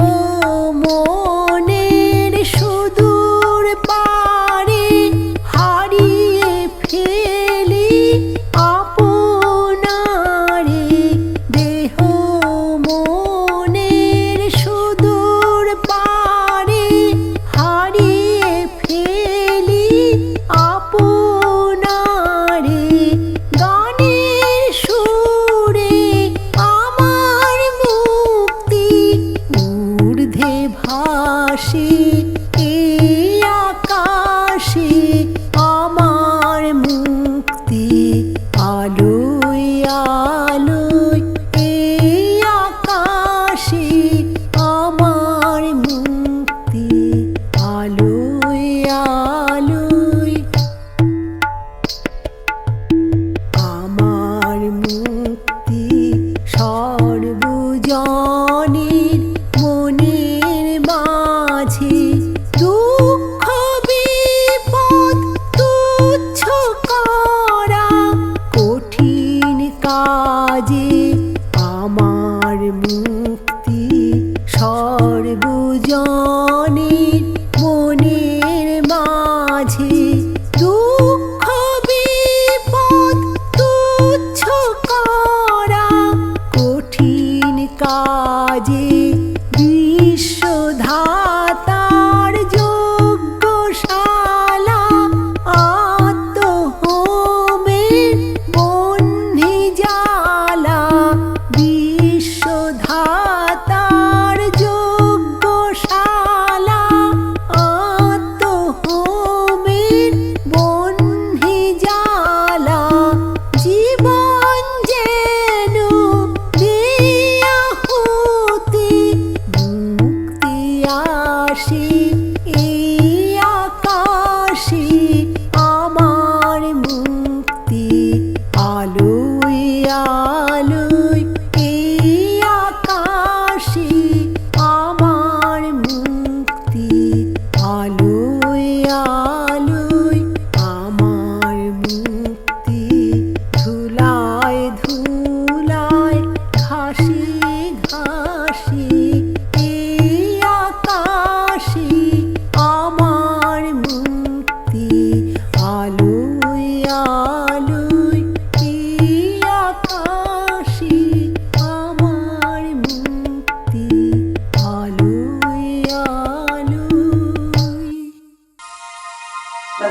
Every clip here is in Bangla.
हो কাজে আমার মুক্তি সর্বজনের মনের মাঝে দুঃখ বিপদ তুচ্ছ করা কঠিন কাজে বিশ্বধার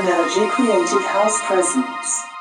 Energy created house presents.